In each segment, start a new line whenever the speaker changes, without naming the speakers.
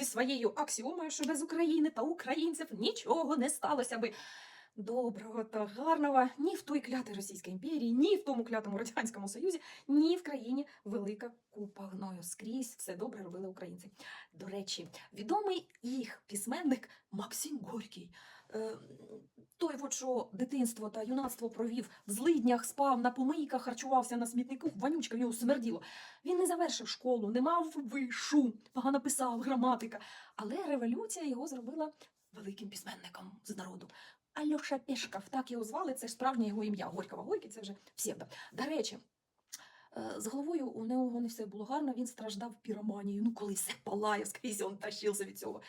зі своєю аксіомою, що без України та українців нічого не сталося би. Доброго та гарного ні в той клятій Російській імперії, ні в тому клятому Радянському Союзі, ні в країні Велика Купа гною. Скрізь все добре робили українці. До речі, відомий їх письменник Максим Горький. Е, той, от, що дитинство та юнацтво провів в злиднях, спав на помийках, харчувався на смітнику, вонючка в нього смерділо. Він не завершив школу, не мав вишу, погано писав, граматика. Але революція його зробила великим письменником з народу. Альоша Пешков, так його звали, це ж справжнє його ім'я. Горького Горький, це вже псевдо. До речі, е, з головою у нього не все було гарно, він страждав піроманією. Ну, коли все палає, скрізь він тащився від цього.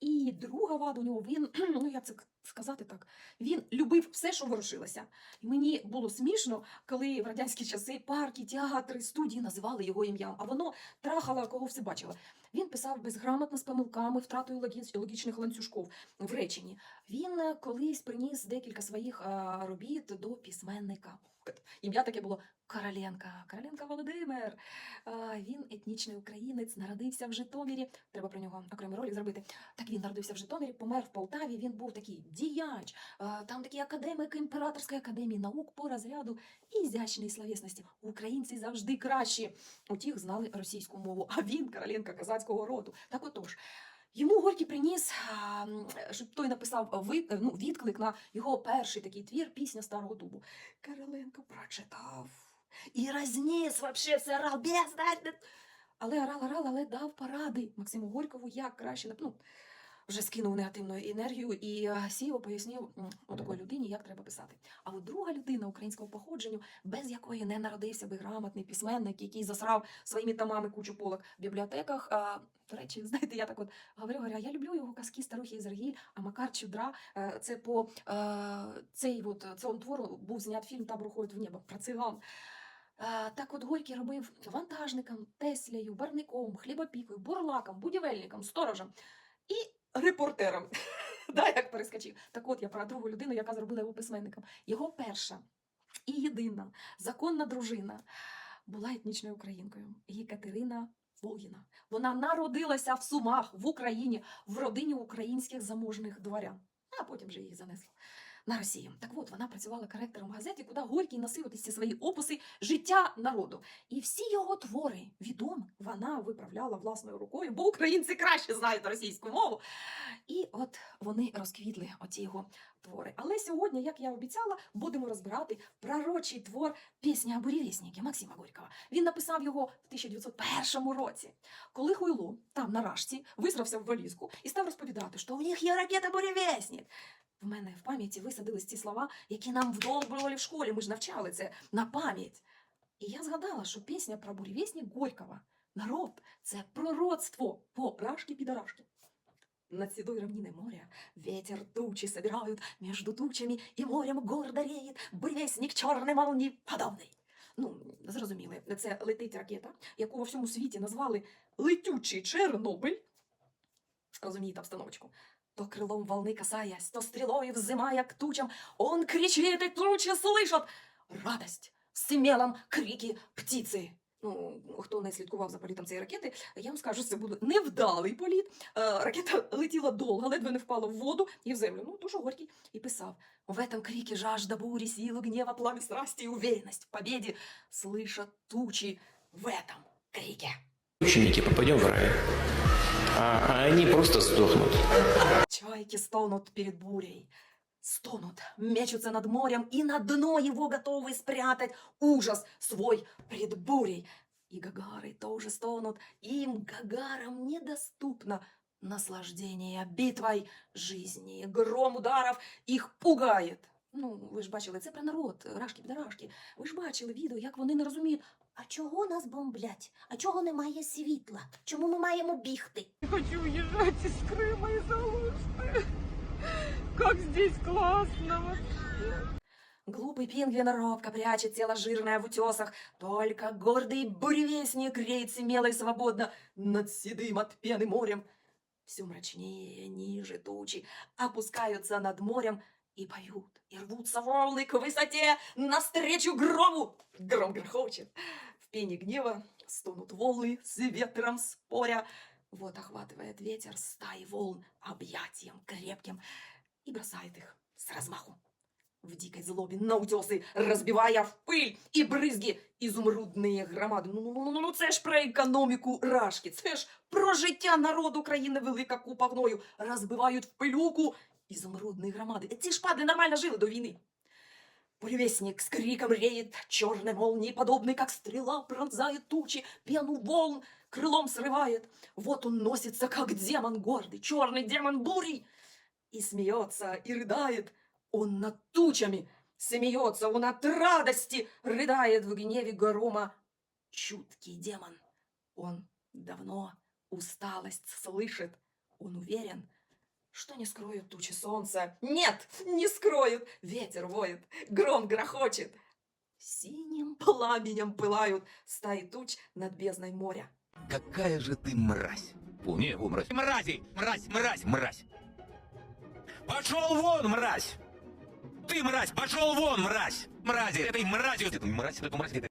І друга вада у нього, він, ну як це сказати так, він любив все, що ворушилося. І мені було смішно, коли в радянські часи парки, театри, студії називали його ім'ям, а воно трахало, кого все бачило. Він писав безграмотно з помилками, втратою логічних ланцюжков в реченні. Він е, колись приніс декілька своїх е, робіт до письменника. Ім'я таке було Короленка. Короленка Володимир. Він етнічний українець, народився в Житомирі. Треба про нього окремий ролик зробити. Так він народився в Житомирі, помер в Полтаві. Він був такий діяч, е, там такий академик Імператорської академії наук по розряду ізящної словесності. Українці завжди кращі. У тих знали російську мову, а він Короленка козацького роду. Так отож. Йому Горький приніс, щоб той написав ну, відклик на його перший такий твір пісня Старого Дубу. Кириленко прочитав і розніс вообще все орал. Але орал, орал, але дав поради Максиму Горькову, як краще ну, вже скинув негативну енергію і е, сів пояснив м, отакої людині, як треба писати. А от друга людина українського походження, без якої не народився би грамотний письменник, який засрав своїми томами кучу полок в бібліотеках. А, до речі, знаєте, я так от говорю, говорю, я люблю його казки Старухи і Зергіль, а Макар Чудра. е, Це по е, цей от цьому твору був знят фільм Табор уходить в небо про циган. Так от Горький робив вантажником, теслею, барником, хлібопікою, бурлаком, будівельником, сторожем і репортером. да, як перескочив. Так от я про другу людину, яка зробила його письменником. Його перша і єдина законна дружина була етнічною українкою Єкатерина Волгіна. Вона народилася в Сумах в Україні в родині українських заможних дворян, а потім вже її занесло. На Росію. Так от вона працювала коректором в газеті, куди Горький носив ці свої описи життя народу. І всі його твори відомі вона виправляла власною рукою, бо українці краще знають російську мову. І от вони розквітли оці його твори. Але сьогодні, як я обіцяла, будемо розбирати пророчий твор пісня «Бурєвєсники» Максима Горького. Він написав його в 1901 році, коли Хуйло там на рашці висрався в валізку і став розповідати, що в них є ракета «Бурєвєснік». В мене в пам'яті висадились ці слова, які нам вдовбували в школі. Ми ж навчали це на пам'ять. І я згадала, що пісня про буревісник Горького народ це пророцтво по рашки підарашки. Над седой равниной моря ветер тучи собирают, между тучами и морем гордо реет буревестник чорної молнии подобний. Ну, зрозуміли, це летить ракета, яку во всьому світі назвали летючий Чорнобиль. Розумієте обстановочку. То крылом волны касаясь, то стрелой взымая к тучам, он кричит, и тучи слышат радость в смелом крики птиці. Ну, хто не слідкував за політом цієї ракети, я вам скажу, це буде невдалий політ. Е, ракета летіла довго, ледве не впала в воду і в землю. Ну, дуже Горький і писав. В этом крике жажда бури, сила гнева, пламя страсти и уверенность в победе слышат тучи в этом крике.
ученики попадем в рай, а, а они просто сдохнут.
Чайки стонут перед бурей, стонут, мечутся над морем, и на дно его готовы спрятать ужас свой пред бурей. И гагары тоже стонут, им, гагарам, недоступно наслаждение битвой жизни. Гром ударов их пугает. Ну, ви ж бачили, це про народ, рашки підарашки. Ви ж бачили відео, як вони не розуміють,
А чого нас бомблять? А чого немає світла? Чому ми маємо бігти?
хочу уезжать из Крыма из Алушты. Как здесь классно вообще.
Глупый пингвин робко прячет тело жирное в утесах, Только гордый буревестник реет смело и свободно Над седым от пены морем. Все мрачнее, ниже тучи опускаются над морем И поют, и рвутся волны к высоте Навстречу грому. Гром грохочет. В пене гнева стонут волны с ветром споря. Вот охватывает ветер стаи волн объятием крепким и бросает их с размаху. В дикой злобе на утесы, разбивая в пыль і бризги ізумрудні громади. Ну, ну, ну, ну це ж про економіку рашки, це ж про життя народу країни велика купа гною. Розбивають в пилюку изумрудные громады. Ці шпади нормально жили до війни. Буревестник с криком реет, черной молнии, подобный, как стрела, пронзает тучи, пену волн крылом срывает. Вот он носится, как демон гордый, черный демон бури, и смеется, и рыдает. Он над тучами смеется, он от радости рыдает в гневе грома. Чуткий демон, он давно усталость слышит, он уверен, что не скроют тучи солнца. Нет, не скроют. Ветер воет, гром грохочет. Синим пламенем пылают стаи туч над бездной моря.
Какая же ты мразь! Не, фу, мразь. Мрази! Мразь, мразь, мразь! Пошел вон, мразь! Ты мразь, пошел вон, мразь! Мрази! Этой мразью! Этой мразь, эту мразь, этой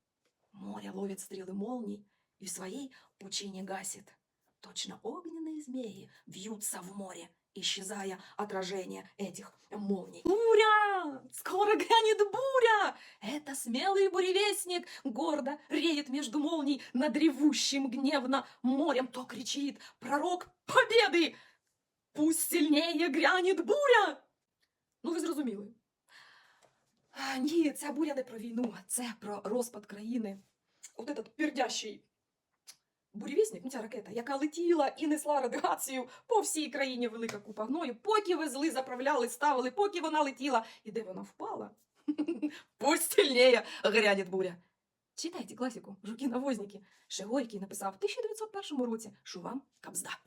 Море ловит стрелы молний и в своей пучине гасит. Точно огненные змеи вьются в море, исчезая отражение этих молний. Буря! Скоро грянет буря! Это смелый буревестник гордо реет между молний над ревущим гневно морем. То кричит пророк победы! Пусть сильнее грянет буря! Ну, ви зрозуміли. А, ні, ця буря не про війну, це про розпад країни. От этот пердящий бурєвісник, ну ця ракета, яка летіла і несла радіацію по всій країні велика купа гною, поки везли, заправляли, ставили, поки вона летіла. І де вона впала? Пусть сильніє грянет буря. Читайте класіку, Жуки-навозники. Ще Горький написав в 1901 році Шувам Кабзда.